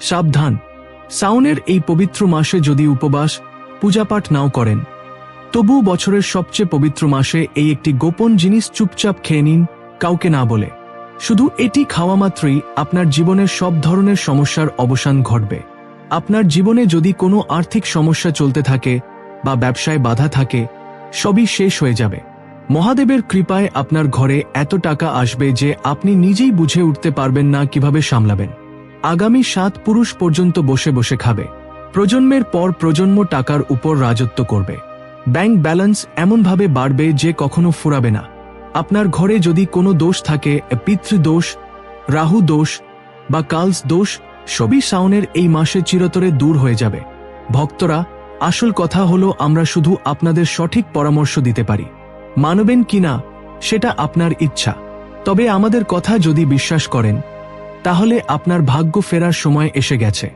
সাবধান। সাউনের এই পবিত্র মাসে যদি উপবাস, পূজাপাঠ নাও করেন। তবু বছরের সবচেয়ে পবিত্র মাসে এই একটি গোপন জিনিস চুপচাপ খেয়ে নিন, কাউকে না বলে। শুধু এটি খাওয়া মাত্রই আপনার জীবনের সব ধরনের সমস্যার অবসান ঘটবে। আপনার জীবনে যদি কোনো আর্থিক সমস্যা চলতে থাকে বা ব্যবসায় বাধা থাকে, সবই শেষ হয়ে যাবে। মহাদেবের কৃপায় আপনার ঘরে এত টাকা আসবে যে আপনি নিজেই বুঝে উঠতে পারবেন না কীভাবে সামলাবেন। আগামী সাত পুরুষ পর্যন্ত বসে বসে খাবে। প্রজন্মের পর প্রজন্ম টাকার উপর রাজত্ব করবে। ব্যাংক ব্যালেন্স এমনভাবে বাড়বে যে কখনো ফুরাবে না। আপনার ঘরে যদি কোনো দোষ থাকে পিতৃদোষ রাহু দোষ, বা কালস দোষ, সবই সাউনের এই মাসে চিরতরে দূর হয়ে যাবে। ভক্তরা, আসল কথা হলো আমরা শুধু আপনাদের সঠিক পরামর্শ দিতে পারি। মানবেন কিনা সেটা আপনার ইচ্ছা। তবে আমাদের কথা যদি বিশ্বাস করেন তাহলে আপনার ভাগ্য ফেরার সময় এসে গেছে।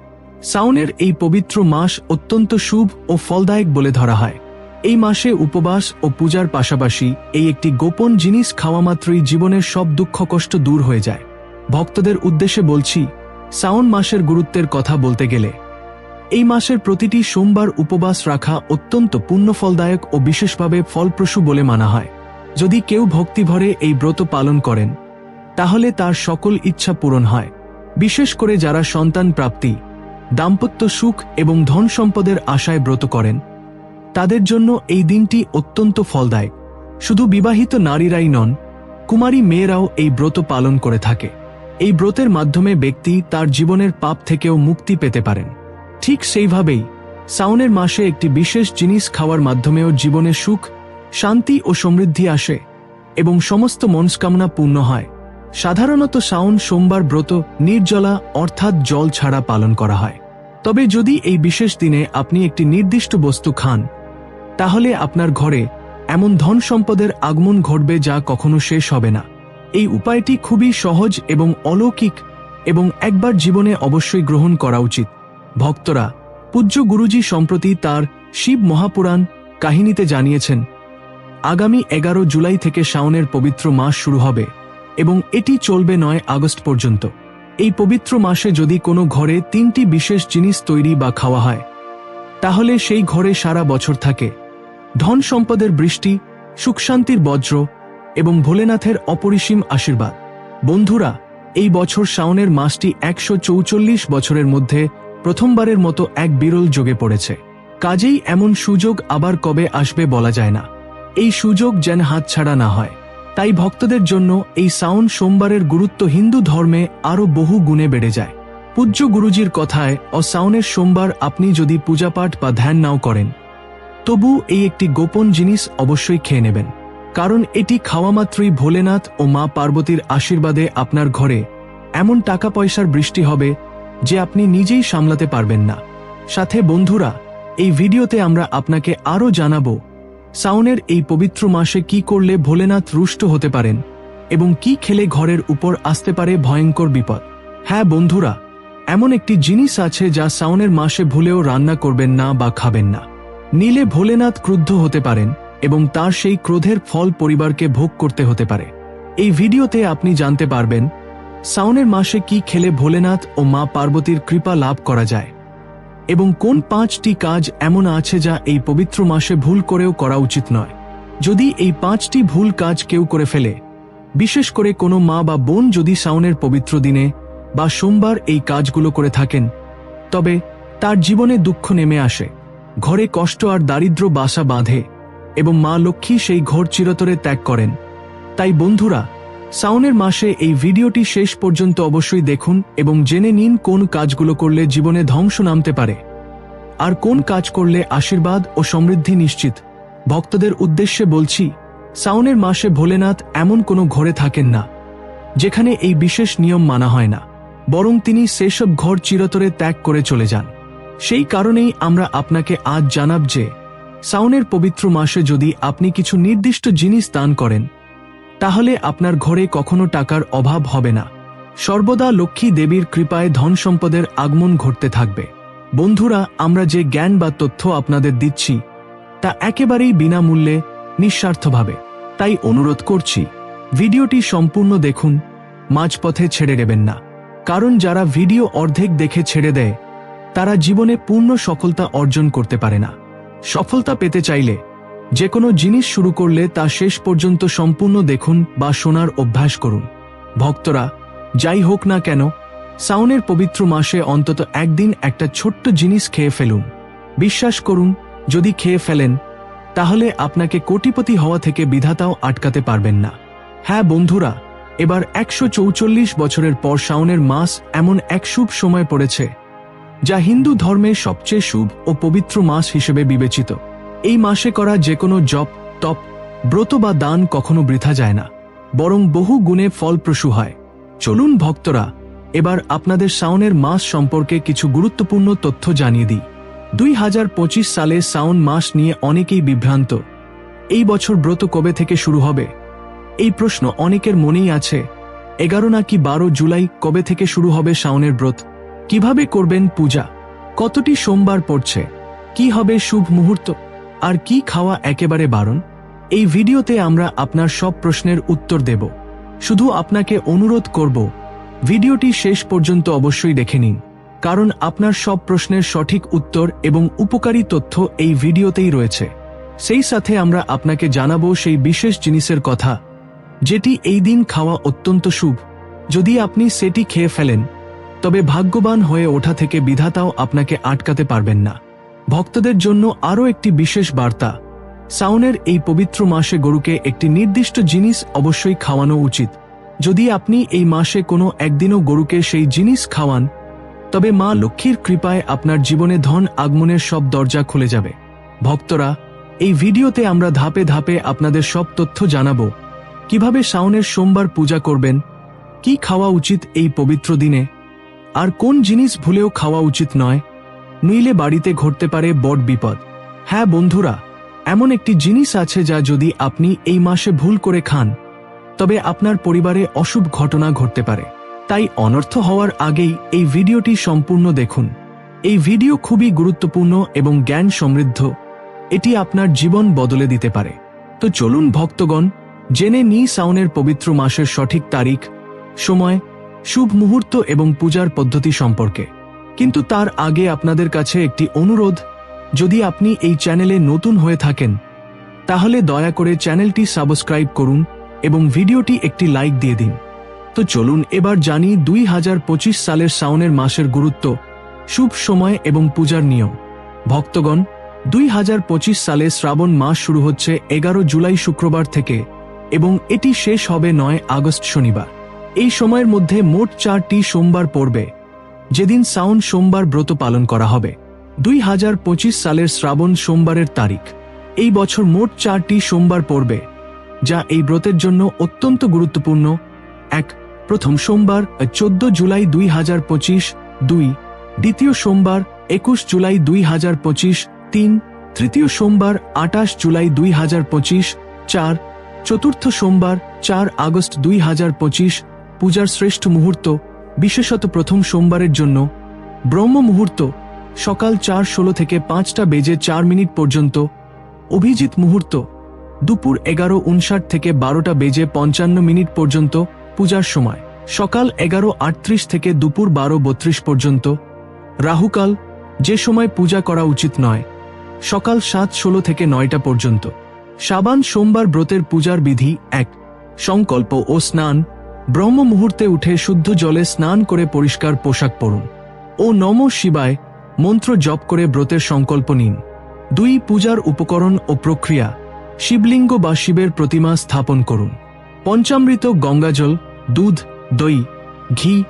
সাউনের এই পবিত্র মাস অত্যন্ত শুভ ও ফলদায়ক বলে ধরা হয়। এই মাসে উপবাস ও পূজার পাশাপাশি এই একটি গোপন জিনিস খাওয়া মাত্রই জীবনের সব দুঃখ কষ্ট দূর হয়ে যায়। ভক্তদের উদ্দেশ্যে বলছি, সাউন মাসের গুরুত্বের কথা বলতে গেলে, এই মাসের প্রতিটি সোমবার উপবাস রাখা অত্যন্ত পুণ্যফলদায়ক ও বিশেষভাবে ফলপ্রসূ বলে মানা হয়। যদি কেউ ভক্তিভরে এই ব্রত পালন করেন তাহলে তার সকল ইচ্ছা পূরণ হয়। বিশেষ করে যারা সন্তান প্রাপ্তি, দাম্পত্য সুখ এবং ধন সম্পদের আশায় ব্রত করেন, তাদের জন্য এই দিনটি অত্যন্ত ফলদায়ক। শুধু বিবাহিত নারীরাই নন, কুমারী মেয়েরাও এই ব্রত পালন করে থাকে। এই ব্রতের মাধ্যমে ব্যক্তি তার জীবনের পাপ থেকেও মুক্তি পেতে পারেন। ঠিক সেইভাবেই সাউনের মাসে একটি বিশেষ জিনিস খাওয়ার মাধ্যমেও জীবনে সুখ, শান্তি ও সমৃদ্ধি আসে এবং সমস্ত মনস্কামনা পূর্ণ হয়। সাধারণত শাওন সোমবার ব্রত, নির্জলা অর্থাৎ জল ছাড়া পালন করা হয়। তবে যদি এই বিশেষ দিনে আপনি একটি নির্দিষ্ট বস্তু খান, তাহলে আপনার ঘরে এমন ধন সম্পদের আগমন ঘটবে যা কখনো শেষ হবে না। এই উপায়টি খুবই সহজ এবং অলৌকিক এবং একবার জীবনে অবশ্যই গ্রহণ করা উচিত। ভক্তরা, পূজ্য গুরুজি সম্প্রতি তার শিব মহাপুরাণ কাহিনীতে জানিয়েছেন, আগামী এগারো জুলাই থেকে শাওনের পবিত্র মাস শুরু হবে। এবং এটি চলবে নয় আগস্ট পর্যন্ত। এই পবিত্র মাসে যদি কোনো ঘরে তিনটি বিশেষ জিনিস তৈরি বা খাওয়া হয়, তাহলে সেই ঘরে সারা বছর থাকে। ধন সম্পদের বৃষ্টি সুখশান্তির বজ্র এবং ভোলেনাথের অপরিসীম আশীর্বাদ। বন্ধুরা, এই বছর শাওনের মাসটি একশো চৌচল্লিশ বছরের মধ্যে প্রথমবারের মতো এক বিরল যোগে পড়েছে। কাজেই এমন সুযোগ আবার কবে আসবে বলা যায় না। এই সুযোগ যেন হাতছাড়া না হয়। তাই ভক্তদের জন্য এই সাউন সোমবারের গুরুত্ব হিন্দু ধর্মে আরও বহু গুণে বেড়ে যায়। পূজ্য গুরুজির কথায় ও সাউনের সোমবার আপনি যদি পূজাপাঠ বা ধ্যান নাও করেন, তবু এই একটি গোপন জিনিস অবশ্যই খেয়ে নেবেন। কারণ এটি খাওয়া মাত্রই ভোলেনাথ ও মা পার্বতীর আশীর্বাদে আপনার ঘরে এমন টাকা পয়সার বৃষ্টি হবে যে আপনি নিজেই সামলাতে পারবেন না। সাথে বন্ধুরা, এই ভিডিওতে আমরা আপনাকে আরও জানাব সাউনের এই পবিত্র মাসে কি করলে ভোলেনাথ রুষ্ট হতে পারেন এবং কি খেলে ঘরের উপর আসতে পারে ভয়ঙ্কর বিপদ? হ্যাঁ বন্ধুরা, এমন একটি জিনিস আছে যা সাউনের মাসে ভুলেও রান্না করবেন না বা খাবেন না। নীলে ভোলেনাথ ক্রুদ্ধ হতে পারেন এবং তার সেই ক্রোধের ফল পরিবারকে ভোগ করতে হতে পারে। এই ভিডিওতে আপনি জানতে পারবেন, সাউনের মাসে কি খেলে ভোলেনাথ ও মা পার্বতীর কৃপা লাভ করা যায়। এবং কোন পাঁচটি কাজ এমন আছে যা এই পবিত্র মাসে ভুল করেও করা উচিত নয়। যদি এই পাঁচটি ভুল কাজ কেউ করে ফেলে, বিশেষ করে কোনো মা বা বোন যদি সাউনের পবিত্র দিনে বা সোমবার এই কাজগুলো করে থাকেন, তবে তার জীবনে দুঃখ নেমে আসে, ঘরে কষ্ট আর দারিদ্র বাসা বাঁধে, এবং মা লক্ষ্মী সেই ঘোর চিরতরে ত্যাগ করেন। তাই বন্ধুরা সাউনের মাসে এই ভিডিওটি শেষ পর্যন্ত অবশ্যই দেখুন এবং জেনে নিন কোন কাজগুলো করলে জীবনে ধ্বংস নামতে পারে। আর কোন কাজ করলে আশীর্বাদ ও সমৃদ্ধি নিশ্চিত। ভক্তদের উদ্দেশ্যে বলছি, সাউনের মাসে ভোলেনাথ এমন কোনো ঘরে থাকেন না, যেখানে এই বিশেষ নিয়ম মানা হয় না, বরং তিনি সেসব ঘর চিরতরে ত্যাগ করে চলে যান। সেই কারণেই আমরা আপনাকে আজ জানাব যে, সাউনের পবিত্র মাসে যদি আপনি কিছু নির্দিষ্ট জিনিস দান করেন তাহলে আপনার ঘরে কখনো টাকার অভাব হবে না। সর্বদা লক্ষ্মী দেবীর কৃপায় ধন সম্পদের আগমন ঘটতে থাকবে। বন্ধুরা, আমরা যে জ্ঞান বা তথ্য আপনাদের দিচ্ছি, তা একেবারেই বিনামূল্যে, নিঃস্বার্থভাবে। তাই অনুরোধ করছি, ভিডিওটি সম্পূর্ণ দেখুন, মাঝপথে ছেড়ে দেবেন না। কারণ যারা ভিডিও অর্ধেক দেখে ছেড়ে দেয়, তারা জীবনে পূর্ণ সফলতা অর্জন করতে পারে না। সফলতা পেতে চাইলে যে কোনো জিনিস শুরু করলে তা শেষ পর্যন্ত সম্পূর্ণ দেখুন বা শোনার অভ্যাস করুন। ভক্তরা, যাই হোক না কেন, সাউনের পবিত্র মাসে অন্তত একদিন একটা ছোট্ট জিনিস খেয়ে ফেলুন। বিশ্বাস করুন, যদি খেয়ে ফেলেন, তাহলে আপনাকে কোটিপতি হওয়া থেকে বিধাতাও আটকাতে পারবেন না। হ্যাঁ বন্ধুরা, এবার একশো বছরের পর শাওনের মাস এমন এক শুভ সময় পড়েছে, যা হিন্দু ধর্মের সবচেয়ে শুভ ও পবিত্র মাস হিসেবে বিবেচিত। এই মাসে করা যে কোনো জপ, তপ, ব্রত বা দান কখনো বৃথা যায় না, বরং বহু গুণে ফলপ্রসূ হয়। চলুন ভক্তরা, এবার আপনাদের শাওনের মাস সম্পর্কে কিছু গুরুত্বপূর্ণ তথ্য জানিয়ে দিই। দুই হাজার পঁচিশ সালে শাওন মাস নিয়ে অনেকেই বিভ্রান্ত। এই বছর ব্রত কবে থেকে শুরু হবে? এই প্রশ্ন অনেকের মনেই আছে। এগারো নাকি বারো জুলাই কবে থেকে শুরু হবে শাওনের ব্রত? কীভাবে করবেন পূজা? কতটি সোমবার পড়ছে? কি হবে শুভ মুহূর্ত? আর কি খাওয়া একেবারে বারণ? এই ভিডিওতে আমরা আপনার সব প্রশ্নের উত্তর দেব। শুধু আপনাকে অনুরোধ করব, ভিডিওটি শেষ পর্যন্ত অবশ্যই দেখে নিন, কারণ আপনার সব প্রশ্নের সঠিক উত্তর এবং উপকারী তথ্য এই ভিডিওতেই রয়েছে। সেই সাথে আমরা আপনাকে জানাব সেই বিশেষ জিনিসের কথা, যেটি এই দিন খাওয়া অত্যন্ত শুভ। যদি আপনি সেটি খেয়ে ফেলেন, তবে ভাগ্যবান হয়ে ওঠা থেকে বিধাতাও আপনাকে আটকাতে পারবেন না। ভক্তদের জন্য আরও একটি বিশেষ বার্তা। সাউনের এই পবিত্র মাসে গরুকে একটি নির্দিষ্ট জিনিস অবশ্যই খাওয়ানো উচিত। যদি আপনি এই মাসে কোনো একদিনও গরুকে সেই জিনিস খাওয়ান, তবে মা লক্ষ্মীর কৃপায় আপনার জীবনে ধন আগমনের সব দরজা খুলে যাবে। ভক্তরা, এই ভিডিওতে আমরা ধাপে ধাপে আপনাদের সব তথ্য জানাব। কীভাবে শাওনের সোমবার পূজা করবেন? কি খাওয়া উচিত এই পবিত্র দিনে? আর কোন জিনিস ভুলেও খাওয়া উচিত নয়? নইলে বাড়িতে ঘটতে পারে বড় বিপদ। হ্যাঁ বন্ধুরা, এমন একটি জিনিস আছে যা যদি আপনি এই মাসে ভুল করে খান, তবে আপনার পরিবারে অশুভ ঘটনা ঘটতে পারে। তাই অনর্থ হওয়ার আগেই এই ভিডিওটি সম্পূর্ণ দেখুন। এই ভিডিও খুবই গুরুত্বপূর্ণ এবং জ্ঞান সমৃদ্ধ। এটি আপনার জীবন বদলে দিতে পারে। তো চলুন ভক্তগণ, জেনে নি সাউনের পবিত্র মাসের সঠিক তারিখ, সময়, শুভ মুহূর্ত এবং পূজার পদ্ধতি সম্পর্কে। কিন্তু তার আগে আপনাদের কাছে একটি অনুরোধ, যদি আপনি এই চ্যানেলে নতুন হয়ে থাকেন, তাহলে দয়া করে চ্যানেলটি সাবস্ক্রাইব করুন এবং ভিডিওটি একটি লাইক দিয়ে দিন। তো চলুন এবার জানি দুই হাজার পঁচিশ সালের শাওনের মাসের গুরুত্ব, শুভ সময় এবং পূজার নিয়ম। ভক্তগণ, দুই হাজার পঁচিশ সালে শ্রাবণ মাস শুরু হচ্ছে এগারো জুলাই শুক্রবার থেকে এবং এটি শেষ হবে নয় আগস্ট শনিবার। এই সময়ের মধ্যে মোট চারটি সোমবার পড়বে। যেদিন সাউন সোমবার ব্রত পালন করা হবে, দুই হাজার পঁচিশ সালের শ্রাবণ সোমবারের তারিখ। এই বছর মোট চারটি সোমবার পড়বে, যা এই ব্রতের জন্য অত্যন্ত গুরুত্বপূর্ণ। এক, প্রথম সোমবার, চোদ্দ জুলাই দুই হাজার পঁচিশ। দুই, দ্বিতীয় সোমবার, একুশ জুলাই দুই হাজার পঁচিশ। তিন, তৃতীয় সোমবার আটাশ জুলাই দুই হাজার পঁচিশ। চার, চতুর্থ সোমবার, চার আগস্ট দুই হাজার পঁচিশ। পূজার শ্রেষ্ঠ মুহূর্ত বিশেষত প্রথম সোমবারের জন্য ব্রহ্ম মুহূর্ত সকাল চার ষোলো থেকে পাঁচটা বেজে চার মিনিট পর্যন্ত, অভিজিৎ মুহূর্ত দুপুর এগারো উনষাট থেকে বারোটা বেজে পঞ্চান্ন মিনিট পর্যন্ত, পূজার সময় সকাল এগারো আটত্রিশ থেকে দুপুর বারো বত্রিশ পর্যন্ত, রাহুকাল যে সময় পূজা করা উচিত নয়, সকাল সাত ষোলো থেকে নয়টা পর্যন্ত। সাবান সোমবার ব্রতের পূজার বিধি এক, সংকল্প ও স্নান ব্রহ্ম মুহূর্তে উঠে শুদ্ধ জলে স্নান করে পরিষ্কার পোশাক পরুন ও নম শিবায় মন্ত্র জপ করে ব্রতের সংকল্প নিন। দুই পূজার উপকরণ ও প্রক্রিয়া, শিবলিঙ্গ বা শিবের প্রতিমা স্থাপন করুন। পঞ্চামৃত, গঙ্গাজল, দুধ, দই, ঘি,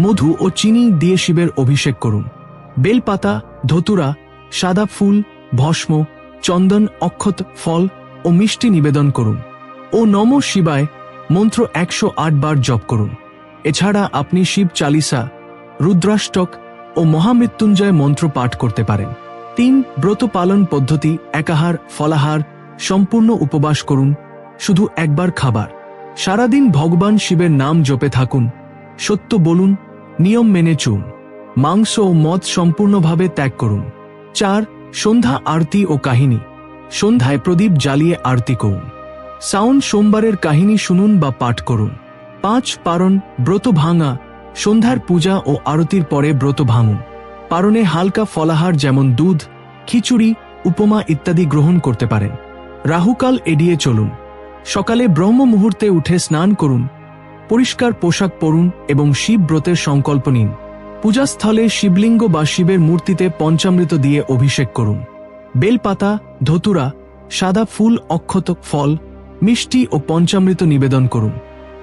মধু ও চিনি দিয়ে শিবের অভিষেক করুন। বেলপাতা, ধতুরা, সাদা ফুল, ভস্ম, চন্দন, অক্ষত, ফল ও মিষ্টি নিবেদন করুন। ও নম শিবায় মন্ত্র একশো বার জপ করুন। এছাড়া আপনি শিব চালিসা, রুদ্রাষ্টক ও মহামৃত্যুঞ্জয় মন্ত্র পাঠ করতে পারেন। তিন, ব্রত পালন পদ্ধতি, একাহার, ফলাহার, সম্পূর্ণ উপবাস করুন, শুধু একবার খাবার। সারাদিন ভগবান শিবের নাম জপে থাকুন, সত্য বলুন, নিয়ম মেনে চুন মাংস ও মদ সম্পূর্ণভাবে ত্যাগ করুন। চার, সন্ধ্যা আরতি ও কাহিনী। সন্ধ্যায় প্রদীপ জ্বালিয়ে আরতি করুন। সাউন সোমবারের কাহিনী শুনুন বা পাঠ করুন। পাঁচ পারণ ব্রত ভাঙা, সন্ধ্যার পূজা ও আরতির পরে ব্রত ভাঙুন। পারণে হালকা ফলাহার যেমন দুধ, খিচুড়ি, উপমা ইত্যাদি গ্রহণ করতে পারেন। রাহুকাল এড়িয়ে চলুন। সকালে ব্রহ্ম মুহূর্তে উঠে স্নান করুন। পরিষ্কার পোশাক পরুন এবং শিব ব্রতের সংকল্প নিন। পূজাস্থলে শিবলিঙ্গ বা শিবের মূর্তিতে পঞ্চামৃত দিয়ে অভিষেক করুন। বেলপাতা, ধতুরা, সাদা ফুল, অক্ষত, ফল মিষ্টি ও পঞ্চামৃত নিবেদন করুন।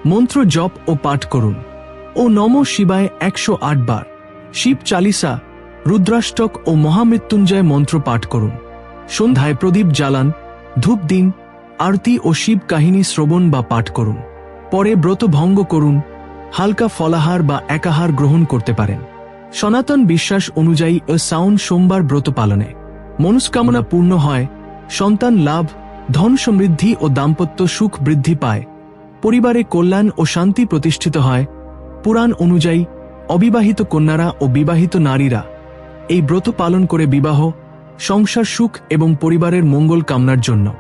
মন্ত্র জপ ও পাঠ করুন। ও নম শিবায় একশো আট বার। শিব চালিসা, রুদ্রাষ্টক ও মহামৃত্যুঞ্জয় মন্ত্র পাঠ করুন। সন্ধ্যায় প্রদীপ জ্বালান, ধূপ দিন, আরতি ও শিব কাহিনী শ্রবণ বা পাঠ করুন। পরে ব্রত ভঙ্গ করুন, হালকা ফলাহার বা একাহার গ্রহণ করতে পারেন। সনাতন বিশ্বাস অনুযায়ী সাউন সোমবার ব্রত পালনে। মনস্কামনা পূর্ণ হয়, সন্তান লাভ ধন সমৃদ্ধি ও দাম্পত্য সুখ বৃদ্ধি পায়। পরিবারে কল্যাণ ও শান্তি প্রতিষ্ঠিত হয়। পুরাণ অনুযায়ী, অবিবাহিত কন্যারা ও বিবাহিত নারীরা এই ব্রত পালন করে বিবাহ, সংসার সুখ এবং পরিবারের মঙ্গল কামনার জন্য।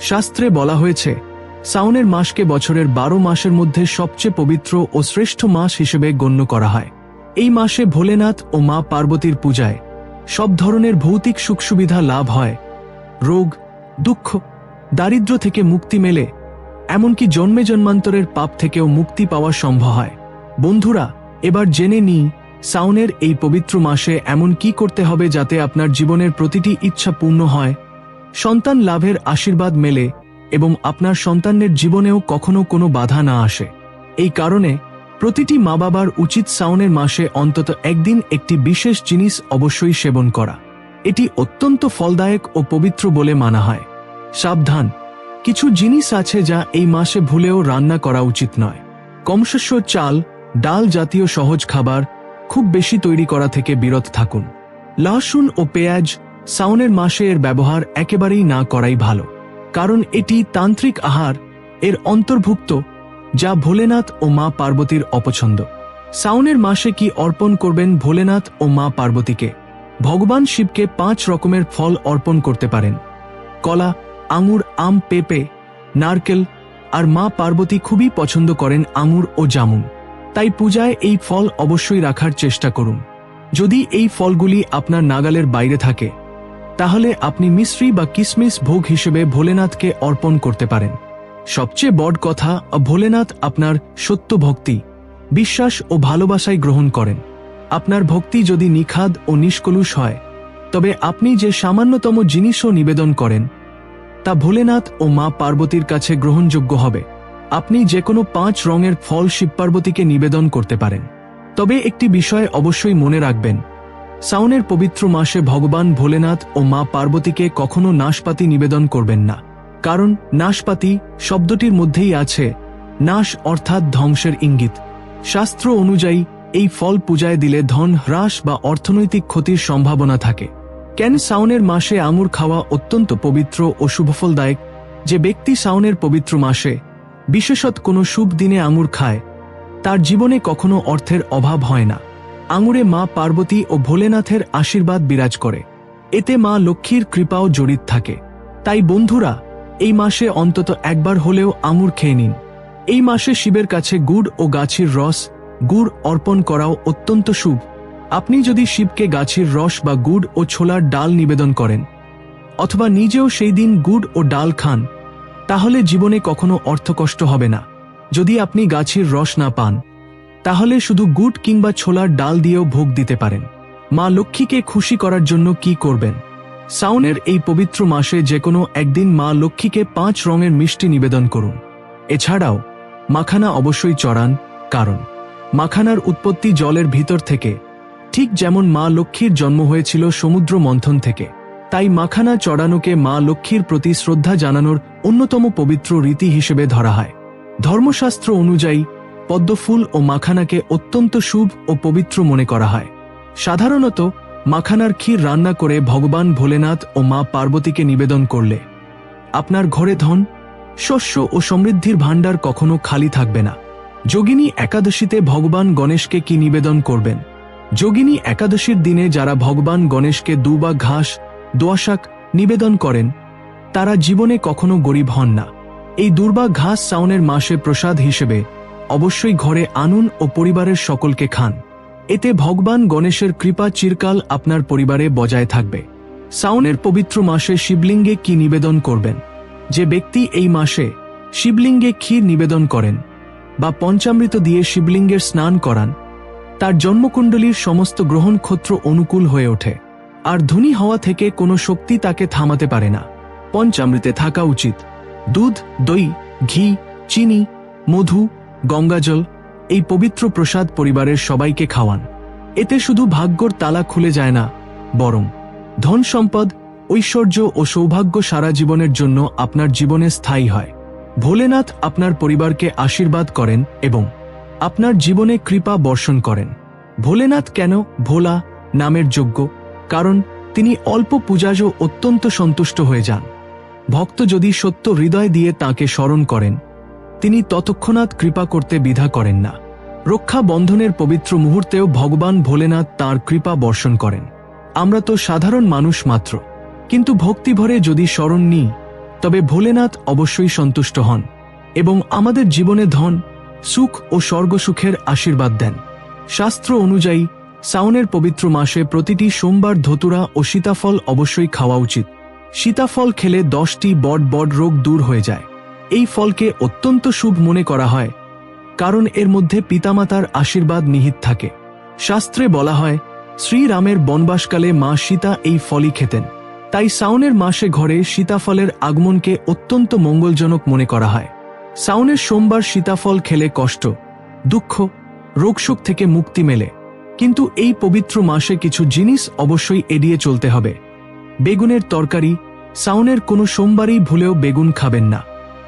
শাস্ত্রে বলা হয়েছে সাউনের মাসকে বছরের বারো মাসের মধ্যে সবচেয়ে পবিত্র ও শ্রেষ্ঠ মাস হিসেবে গণ্য করা হয়। এই মাসে ভোলেনাথ ও মা পার্বতীর পূজায় সব ধরনের ভৌতিক সুখ সুবিধা লাভ হয়। রোগ, দুঃখ দারিদ্র্য থেকে মুক্তি মেলে, এমনকি জন্মে জন্মান্তরের পাপ থেকেও মুক্তি পাওয়া সম্ভব হয়। বন্ধুরা, এবার জেনে নিই সাউনের এই পবিত্র মাসে এমন কি করতে হবে যাতে আপনার জীবনের প্রতিটি ইচ্ছা পূর্ণ হয়। সন্তান লাভের আশীর্বাদ মেলে এবং আপনার সন্তানের জীবনেও কখনো কোনো বাধা না আসে। এই কারণে প্রতিটি মা বাবার উচিত সাউনের মাসে অন্তত একদিন একটি বিশেষ জিনিস অবশ্যই সেবন করা। এটি অত্যন্ত ফলদায়ক ও পবিত্র বলে মানা হয়। সাবধান। কিছু জিনিস আছে যা এই মাসে ভুলেও রান্না করা উচিত নয়। কমশস্য চাল, ডাল জাতীয় সহজ খাবার খুব বেশি তৈরি করা থেকে বিরত থাকুন। লহসুন ও পেঁয়াজ সাউনের মাসে এর ব্যবহার একেবারেই না করাই ভালো। কারণ এটি তান্ত্রিক আহার, এর অন্তর্ভুক্ত, যা ভোলেনাথ ও মা পার্বতীর অপছন্দ। সাউনের মাসে কি অর্পণ করবেন ভোলেনাথ ও মা পার্বতীকে? ভগবান শিবকে পাঁচ রকমের ফল অর্পণ করতে পারেন। কলা আঙুর, আম, পেঁপে, নারকেল আর মা পার্বতী খুবই পছন্দ করেন আঙুর ও জামুন। তাই পূজায় এই ফল অবশ্যই রাখার চেষ্টা করুন। যদি এই ফলগুলি আপনার নাগালের বাইরে থাকে, তাহলে আপনি মিশ্রি বা কিসমিস ভোগ হিসেবে ভোলেনাথকে অর্পণ করতে পারেন। সবচেয়ে বড় কথা, ভোলেনাথ আপনার সত্য ভক্তি, বিশ্বাস ও ভালোবাসায় গ্রহণ করেন। আপনার ভক্তি যদি নিখাদ ও নিষ্কলুষ হয়, তবে আপনি যে সামান্যতম জিনিসও নিবেদন করেন তা ভোলেনাথ ও মা পার্বতীর কাছে গ্রহণযোগ্য হবে। আপনি যে কোনো পাঁচ রঙের ফল শিব পার্বতীকে নিবেদন করতে পারেন। তবে একটি বিষয় অবশ্যই মনে রাখবেন। সাউনের পবিত্র মাসে ভগবান ভোলেনাথ ও মা পার্বতীকে কখনো নাশপাতি নিবেদন করবেন না। কারণ নাশপাতি শব্দটির মধ্যেই আছে, নাশ অর্থাৎ ধ্বংসের ইঙ্গিত। শাস্ত্র অনুযায়ী, এই ফল পূজায় দিলে ধন হ্রাস বা অর্থনৈতিক ক্ষতির সম্ভাবনা থাকে। কেন সাউনের মাসে আঙুর খাওয়া অত্যন্ত পবিত্র ও শুভফলদায়ক? যে ব্যক্তি সাউনের পবিত্র মাসে বিশেষত কোনো শুভ দিনে আঙুর খায়, তার জীবনে কখনো অর্থের অভাব হয় না। আঙুরে মা পার্বতী ও ভোলেনাথের আশীর্বাদ বিরাজ করে। এতে মা লক্ষ্মীর কৃপাও জড়িত থাকে। তাই বন্ধুরা, এই মাসে অন্তত একবার হলেও আঙুর খেয়ে নিন। এই মাসে শিবের কাছে গুড় ও গাছের রস, গুড় অর্পণ করাও অত্যন্ত শুভ। আপনি যদি শিবকে গাছের রস বা গুড় ও ছোলার ডাল নিবেদন করেন, অথবা নিজেও সেই দিন গুড় ও ডাল খান, তাহলে জীবনে কখনো অর্থকষ্ট হবে না। যদি আপনি গাছের রস না পান, তাহলে শুধু গুড় কিংবা ছোলার ডাল দিয়েও ভোগ দিতে পারেন। মা লক্ষ্মীকে খুশি করার জন্য কি করবেন? সাউনের এই পবিত্র মাসে যে কোনো একদিন মা লক্ষ্মীকে পাঁচ রঙের মিষ্টি নিবেদন করুন। এছাড়াও, মাখানা অবশ্যই চড়ান, কারণ মাখানার উৎপত্তি জলের ভিতর থেকে ঠিক যেমন মা লক্ষ্মীর জন্ম হয়েছিল সমুদ্র মন্থন থেকে, তাই মাখানা চড়ানোকে মা লক্ষ্মীর প্রতি শ্রদ্ধা জানানোর অন্যতম পবিত্র রীতি হিসেবে ধরা হয়। ধর্মশাস্ত্র অনুযায়ী, পদ্মফুল ও মাখানাকে অত্যন্ত শুভ ও পবিত্র মনে করা হয়। সাধারণত, মাখানার ক্ষীর রান্না করে ভগবান ভোলেনাথ ও মা পার্বতীকে নিবেদন করলে। আপনার ঘরে ধন, শস্য ও সমৃদ্ধির ভাণ্ডার কখনো খালি থাকবে না। যোগিনী একাদশীতে ভগবান গণেশকে কি নিবেদন করবেন? যোগিনী একাদশীর দিনে যারা ভগবান গণেশকে দুবা ঘাস দোয়াশাক নিবেদন করেন, তারা জীবনে কখনো গরিব হন না। এই দুর্বা ঘাস সাউনের মাসে প্রসাদ হিসেবে অবশ্যই ঘরে আনুন ও পরিবারের সকলকে খান। এতে ভগবান গণেশের কৃপা চিরকাল আপনার পরিবারে বজায় থাকবে। সাউনের পবিত্র মাসে শিবলিঙ্গে কি নিবেদন করবেন? যে ব্যক্তি এই মাসে শিবলিঙ্গে ক্ষীর নিবেদন করেন বা পঞ্চামৃত দিয়ে শিবলিঙ্গের স্নান করান তার জন্মকুণ্ডলীর সমস্ত গ্রহণ ক্ষত্র অনুকূল হয়ে ওঠে। আর ধনী হওয়া থেকে কোনো শক্তি তাকে থামাতে পারে না। পঞ্চামৃতে থাকা উচিত। দুধ, দই, ঘি, চিনি, মধু, গঙ্গাজল, এই পবিত্র প্রসাদ পরিবারের সবাইকে খাওয়ান। এতে শুধু ভাগ্যর তালা খুলে যায় না, বরং ধন সম্পদ, ঐশ্বর্য ও সৌভাগ্য সারা জীবনের জন্য আপনার জীবনে স্থায়ী হয়। ভোলেনাথ আপনার পরিবারকে আশীর্বাদ করেন এবং আপনার জীবনে কৃপা বর্ষণ করেন। ভোলেনাথ কেন ভোলা নামের যোগ্য? কারণ তিনি অল্প পূজাজও অত্যন্ত সন্তুষ্ট হয়ে যান। ভক্ত যদি সত্য হৃদয় দিয়ে তাকে স্মরণ করেন, তিনি ততক্ষণাৎ কৃপা করতে বিধা করেন না। রক্ষা বন্ধনের পবিত্র মুহূর্তেও ভগবান ভোলেনাথ তার কৃপা বর্ষণ করেন। আমরা তো সাধারণ মানুষ মাত্র। কিন্তু ভক্তিভরে যদি স্মরণ নিই, তবে ভোলেনাথ অবশ্যই সন্তুষ্ট হন এবং আমাদের জীবনে ধন সুখ ও স্বর্গসুখের আশীর্বাদ দেন। শাস্ত্র অনুযায়ী সাউনের পবিত্র মাসে প্রতিটি সোমবার ধতুরা ও সীতাফল অবশ্যই খাওয়া উচিত। সীতাফল খেলে দশটি বড বড রোগ দূর হয়ে যায়। এই ফলকে অত্যন্ত শুভ মনে করা হয়, কারণ এর মধ্যে পিতামাতার আশীর্বাদ নিহিত থাকে। শাস্ত্রে বলা হয়, শ্রীরামের বনবাসকালে মা সীতা এই ফলই খেতেন। তাই সাউনের মাসে ঘরে সীতাফলের আগমনকে অত্যন্ত মঙ্গলজনক মনে করা হয়। সাউনের সোমবার সীতাফল খেলে কষ্ট, দুঃখ, রোগশোক থেকে মুক্তি মেলে। কিন্তু এই পবিত্র মাসে কিছু জিনিস অবশ্যই এড়িয়ে চলতে হবে। বেগুনের তরকারি সাউনের কোনো সোমবারই ভুলেও বেগুন খাবেন না।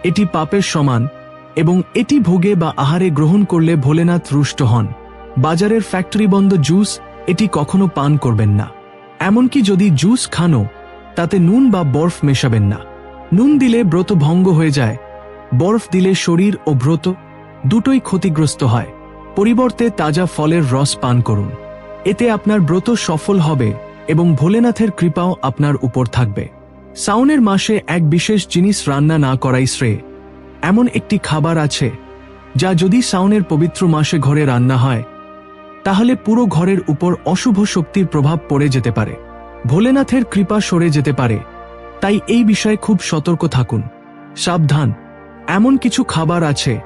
এটি পাপের সমান এবং এটি ভোগে বা আহারে গ্রহণ করলে ভোলেনাথ রুষ্ট হন। বাজারের ফ্যাক্টরি বন্ধ জুস এটি কখনো পান করবেন না। এমনকি যদি জুস খানো, তাতে নুন বা বরফ মেশাবেন না। নুন দিলে ব্রত ভঙ্গ হয়ে যায় বরফ দিলে শরীর ও ব্রত দুটোই ক্ষতিগ্রস্ত হয়। পরিবর্তে তাজা ফলের রস পান করুন। এতে আপনার ব্রত সফল হবে এবং ভোলেনাথের কৃপাও আপনার উপর থাকবে। সাউনের মাসে এক বিশেষ জিনিস রান্না না করাই শ্রেয়। এমন একটি খাবার আছে, যা যদি সাউনের পবিত্র মাসে ঘরে রান্না হয়, তাহলে পুরো ঘরের উপর অশুভ শক্তির প্রভাব পড়ে যেতে পারে। ভোলেনাথের কৃপা সরে যেতে পারে। তাই এই বিষয়ে খুব সতর্ক থাকুন। সাবধান। এমন কিছু খাবার আছে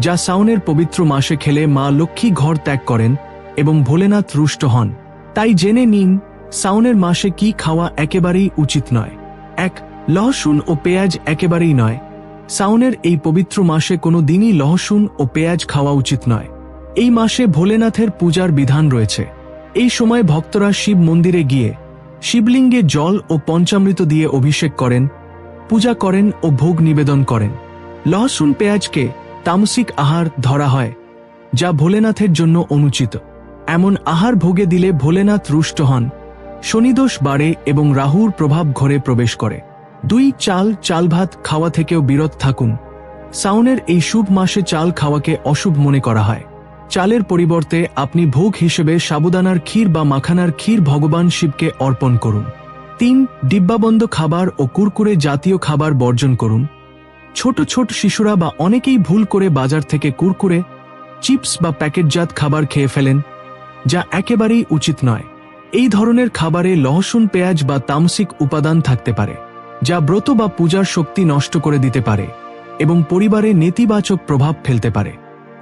যা সাউনের পবিত্র মাসে খেলে মা লক্ষ্মী ঘর ত্যাগ করেন এবং ভোলেনাথ রুষ্ট হন। তাই জেনে নিন সাউনের মাসে কি খাওয়া একেবারেই উচিত নয়। এক, লহসুন ও পেঁয়াজ একেবারেই নয়। সাউনের এই পবিত্র মাসে কোনো দিনই লহসুন ও পেঁয়াজ খাওয়া উচিত নয়। এই মাসে ভোলেনাথের পূজার বিধান রয়েছে। এই সময় ভক্তরা শিব মন্দিরে গিয়ে শিবলিঙ্গে জল ও পঞ্চামৃত দিয়ে অভিষেক করেন, পূজা করেন ও ভোগ নিবেদন করেন। লহসুন পেঁয়াজকে তামসিক আহার ধরা হয়, যা ভোলেনাথের জন্য অনুচিত। এমন আহার ভোগে দিলে ভোলেনাথ রুষ্ট হন। শনিদোষ বাড়ে এবং রাহুর প্রভাব ঘরে প্রবেশ করে। দুই চাল চাল ভাত খাওয়া থেকেও বিরত থাকুন। সাউনের এই শুভ মাসে চাল খাওয়াকে অশুভ মনে করা হয়। চালের পরিবর্তে আপনি ভোগ হিসেবে সাবুদানার ক্ষীর বা মাখানার ক্ষীর ভগবান শিবকে অর্পণ করুন। তিন, ডিব্বাবন্ধ খাবার ও কুরকুরে জাতীয় খাবার বর্জন করুন। ছোট ছোট শিশুরা বা অনেকেই ভুল করে বাজার থেকে কুরকুরে, চিপস বা প্যাকেটজাত খাবার খেয়ে ফেলেন, যা একেবারেই উচিত নয়। এই ধরনের খাবারে লহসুন পেঁয়াজ বা তামসিক উপাদান থাকতে পারে, যা ব্রত বা পূজার শক্তি নষ্ট করে দিতে পারে এবং পরিবারে নেতিবাচক প্রভাব ফেলতে পারে।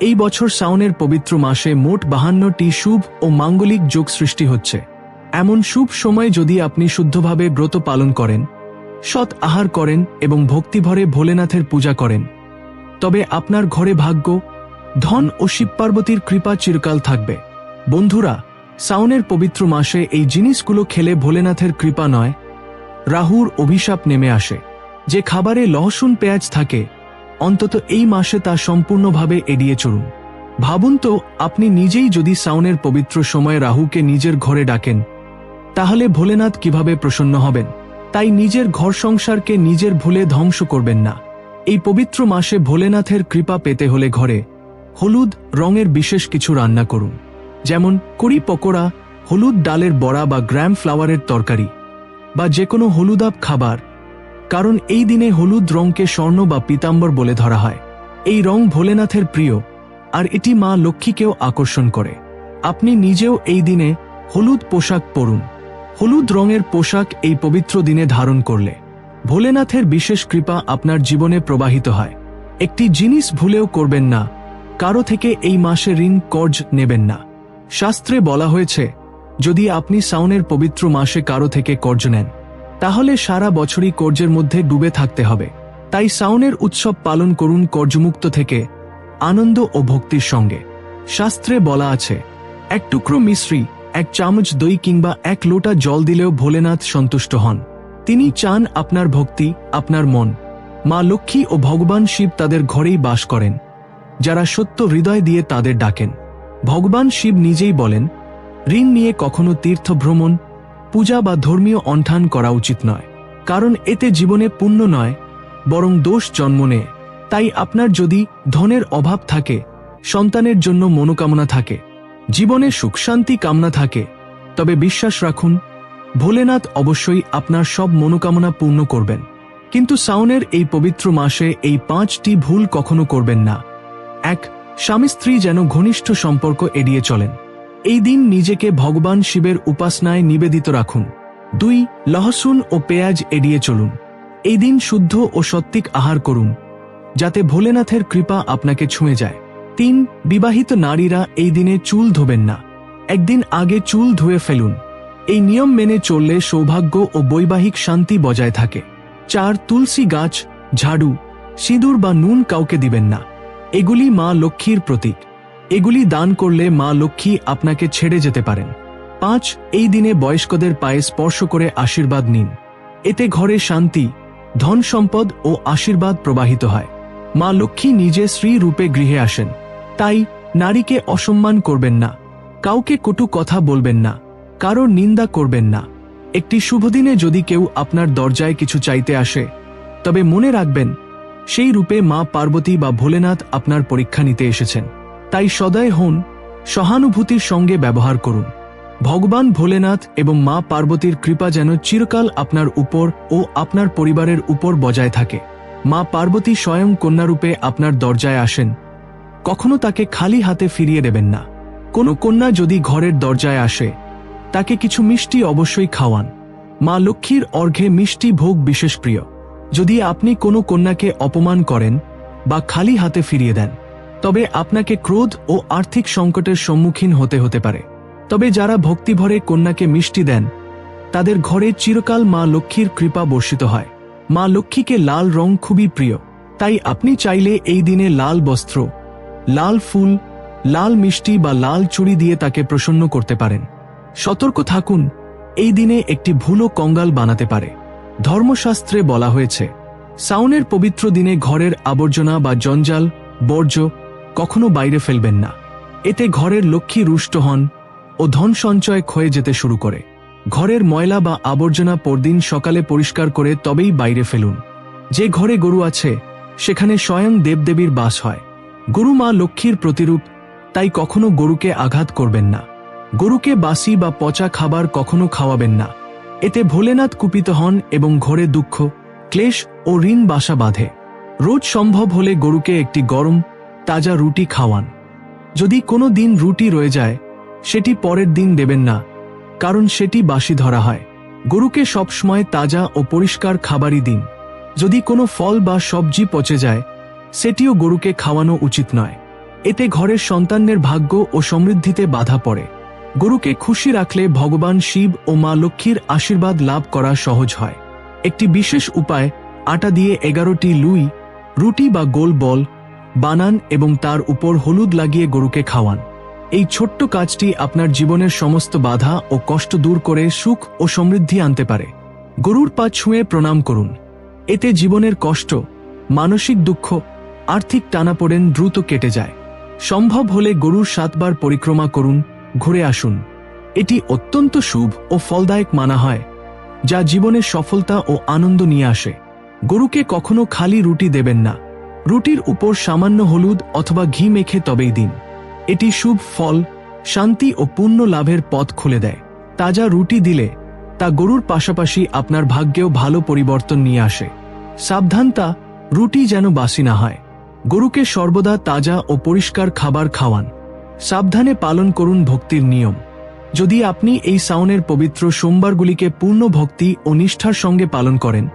এই বছর সাউনের পবিত্র মাসে মোট বাহান্নটি শুভ ও মাঙ্গলিক যোগ সৃষ্টি হচ্ছে। এমন শুভ সময় যদি আপনি শুদ্ধভাবে ব্রত পালন করেন সৎ আহার করেন এবং ভক্তিভরে ভোলেনাথের পূজা করেন। তবে আপনার ঘরে ভাগ্য, ধন ও শিব পার্বতীর কৃপা চিরকাল থাকবে। বন্ধুরা সাউনের পবিত্র মাসে এই জিনিসগুলো খেলে ভোলেনাথের কৃপা নয়, রাহুর অভিশাপ নেমে আসে। যে খাবারে লহসুন পেঁয়াজ থাকে, অন্তত এই মাসে তা সম্পূর্ণভাবে এড়িয়ে চলুন। ভাবুন তো, আপনি নিজেই যদি সাউনের পবিত্র সময়ে রাহুকে নিজের ঘরে ডাকেন, তাহলে ভোলেনাথ কীভাবে প্রসন্ন হবেন? তাই নিজের ঘর সংসারকে নিজের ভুলে ধ্বংস করবেন না। এই পবিত্র মাসে ভোলেনাথের কৃপা পেতে হলে ঘরে হলুদ রঙের বিশেষ কিছু রান্না করুন। যেমন কড়ি পকোড়া, হলুদ ডালের বড়া বা গ্র্যাম ফ্লাওয়ারের তরকারি বা যে কোনো হলুদাব খাবার। কারণ এই দিনে হলুদ রঙকে স্বর্ণ বা পিতাম্বর বলে ধরা হয়। এই রং ভোলেনাথের প্রিয়, আর এটি মা লক্ষ্মীকেও আকর্ষণ করে। আপনি নিজেও এই দিনে হলুদ পোশাক পরুন। হলুদ রঙের পোশাক এই পবিত্র দিনে ধারণ করলে ভোলেনাথের বিশেষ কৃপা আপনার জীবনে প্রবাহিত হয়। একটি জিনিস ভুলেও করবেন না, কারও থেকে এই মাসে ঋণ কর্জ নেবেন না। শাস্ত্রে বলা হয়েছে, যদি আপনি সাউনের পবিত্র মাসে কারও থেকে কর্জ নেন, তাহলে সারা বছরই কর্জের মধ্যে ডুবে থাকতে হবে। তাই সাউনের উৎসব পালন করুন কর্জমুক্ত থেকে, আনন্দ ও ভক্তির সঙ্গে। শাস্ত্রে বলা আছে, এক টুকরো মিশ্রি এক চামচ দই কিংবা এক লোটা জল দিলেও ভোলেনাথ সন্তুষ্ট হন। তিনি চান আপনার ভক্তি, আপনার মন। মা লক্ষ্মী ও ভগবান শিব তাদের ঘরেই বাস করেন। যারা সত্য হৃদয় দিয়ে তাদের ডাকেন। ভগবান শিব নিজেই বলেন, ঋণ নিয়ে কখনো তীর্থ ভ্রমণ পূজা বা ধর্মীয় অন্ঠান করা উচিত নয়। কারণ এতে জীবনে পুণ্য নয়, বরং দোষ জন্ম নেয়। তাই আপনার যদি ধনের অভাব থাকে, সন্তানের জন্য মনোকামনা থাকে। জীবনে সুখ, শান্তি, কামনা থাকে। তবে বিশ্বাস রাখুন, ভোলেনাথ অবশ্যই আপনার সব মনোকামনা পূর্ণ করবেন। কিন্তু সাউনের এই পবিত্র মাসে এই পাঁচটি ভুল কখনো করবেন না। এক, স্বামী স্ত্রী যেন ঘনিষ্ঠ সম্পর্ক এড়িয়ে চলেন। এই দিন নিজেকে ভগবান শিবের উপাসনায় নিবেদিত রাখুন। দুই, লহসুন ও পেঁয়াজ এড়িয়ে চলুন। এই দিন শুদ্ধ ও সত্ত্বিক আহার করুন, যাতে ভোলেনাথের কৃপা আপনাকে ছুঁয়ে যায়। তিন বিবাহিত নারীরা এই দিনে চুল ধোবেন না। একদিন আগে চুল ধুয়ে ফেলুন। এই নিয়ম মেনে চললে সৌভাগ্য ও বৈবাহিক শান্তি বজায় থাকে। চার, তুলসী গাছ, ঝাড়ু, সিঁদুর বা নুন কাউকে দিবেন না। এগুলি মা লক্ষ্মীর প্রতীক। এগুলি দান করলে মা লক্ষ্মী আপনাকে ছেড়ে যেতে পারেন। পাঁচ, এই দিনে বয়স্কদের পায়ে স্পর্শ করে আশীর্বাদ নিন। এতে ঘরে শান্তি, ধন সম্পদ ও আশীর্বাদ প্রবাহিত হয়। মা লক্ষ্মী নিজে শ্রী রূপে গৃহে আসেন। তাই নারীকে অসম্মান করবেন না। কাউকে কটু কথা বলবেন না। কারোর নিন্দা করবেন না। একটি শুভদিনে যদি কেউ আপনার দরজায় কিছু চাইতে আসে, তবে মনে রাখবেন, সেই রূপে মা পার্বতী বা ভোলেনাথ আপনার পরীক্ষা নিতে এসেছেন। তাই সদয় হন, সহানুভূতির সঙ্গে ব্যবহার করুন। ভগবান ভোলেনাথ এবং মা পার্বতীর কৃপা যেন চিরকাল আপনার উপর ও আপনার পরিবারের উপর বজায় থাকে। মা পার্বতী স্বয়ং কন্যারূপে আপনার দরজায় আসেন কখনো তাকে খালি হাতে ফিরিয়ে দেবেন না। কোনো কন্যা যদি ঘরের দরজায় আসে, তাকে কিছু মিষ্টি অবশ্যই খাওয়ান। মা লক্ষ্মীর অর্ঘে মিষ্টি ভোগ বিশেষ প্রিয়। যদি আপনি কোনো কন্যাকে অপমান করেন বা খালি হাতে ফিরিয়ে দেন, তবে আপনাকে ক্রোধ ও আর্থিক সংকটের সম্মুখীন হতে হতে পারে। তবে যারা ভক্তিভরে কন্যাকে মিষ্টি দেন, তাদের ঘরে চিরকাল মা লক্ষ্মীর কৃপা বর্ষিত হয়। মা লক্ষ্মীকে লাল রং খুবই প্রিয়, তাই আপনি চাইলে এই দিনে লাল বস্ত্র লাল ফুল, লাল মিষ্টি বা লাল চুড়ি দিয়ে তাকে প্রসন্ন করতে পারেন। সতর্ক থাকুন, এই দিনে একটি ভুলও কঙ্গাল বানাতে পারে। ধর্মশাস্ত্রে বলা হয়েছে, সাউনের পবিত্র দিনে ঘরের আবর্জনা বা জঞ্জাল, বর্জ্য কখনো বাইরে ফেলবেন না। এতে ঘরের লক্ষ্মী রুষ্ট হন ও ধন সঞ্চয় ক্ষয়ে যেতে শুরু করে। ঘরের ময়লা বা আবর্জনা পরদিন সকালে পরিষ্কার করে তবেই বাইরে ফেলুন। যে ঘরে গরু আছে, সেখানে স্বয়ং দেবদেবীর বাস হয়। গরু মা লক্ষ্মীর প্রতিরূপ, তাই কখনো গরুকে আঘাত করবেন না। গরুকে বাসি বা পচা খাবার কখনো খাওয়াবেন না। এতে ভোলেনাথ কুপিত হন এবং ঘরে দুঃখ, ক্লেশ ও ঋণ বাসা বাঁধে। রোজ সম্ভব হলে গরুকে একটি গরম, তাজা রুটি খাওয়ান। যদি কোনো দিন রুটি রয়ে যায়, সেটি পরের দিন দেবেন না, কারণ সেটি বাসি ধরা হয়। গরুকে সবসময় তাজা ও পরিষ্কার খাবারই দিন। যদি কোনো ফল বা সবজি পচে যায় সেটিও গরুকে খাওয়ানো উচিত নয়। এতে ঘরের সন্তানের ভাগ্য ও সমৃদ্ধিতে বাধা পড়ে। গরুকে খুশি রাখলে ভগবান শিব ও মা লক্ষ্মীর আশীর্বাদ লাভ করা সহজ হয়। একটি বিশেষ উপায়, আটা দিয়ে এগারোটি লুই, রুটি বা গোল বল, বানান এবং তার উপর হলুদ লাগিয়ে গরুকে খাওয়ান। এই ছোট্ট কাজটি আপনার জীবনের সমস্ত বাধা ও কষ্ট দূর করে সুখ ও সমৃদ্ধি আনতে পারে। গরুর পা ছুঁয়ে প্রণাম করুন। এতে জীবনের কষ্ট, মানসিক দুঃখ আর্থিক টানাপোড়েন দ্রুত কেটে যায়। সম্ভব হলে গরুর সাতবার পরিক্রমা করুন, ঘুরে আসুন। এটি অত্যন্ত শুভ ও ফলদায়ক মানা হয়, যা জীবনের সফলতা ও আনন্দ নিয়ে আসে। গরুকে কখনো খালি রুটি দেবেন না। রুটির উপর সামান্য হলুদ অথবা ঘি মেখে তবেই দিন। এটি শুভ ফল, শান্তি ও পুণ্য লাভের পথ খুলে দেয়। তাজা রুটি দিলে তা গরুর পাশাপাশি আপনার ভাগ্যেও ভালো পরিবর্তন নিয়ে আসে। সাবধানতা, রুটি যেন বাসি না হয়। গরুকে সর্বদা তাজা ও পরিষ্কার খাবার খাওয়ান। সাবধানে পালন করুন ভক্তির নিয়ম। যদি আপনি এই সাউনের পবিত্র সোমবারগুলিকে পূর্ণ ভক্তি ও নিষ্ঠার সঙ্গে পালন করেন,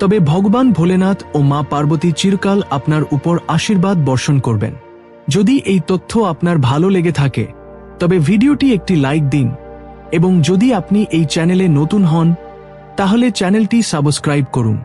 তবে ভগবান ভোলেনাথ ও মা পার্বতী চিরকাল আপনার উপর আশীর্বাদ বর্ষণ করবেন। যদি এই তথ্য আপনার ভালো লেগে থাকে, তবে ভিডিওটি একটি লাইক দিন এবং যদি আপনি এই চ্যানেলে নতুন হন, তাহলে চ্যানেলটি সাবস্ক্রাইব করুন।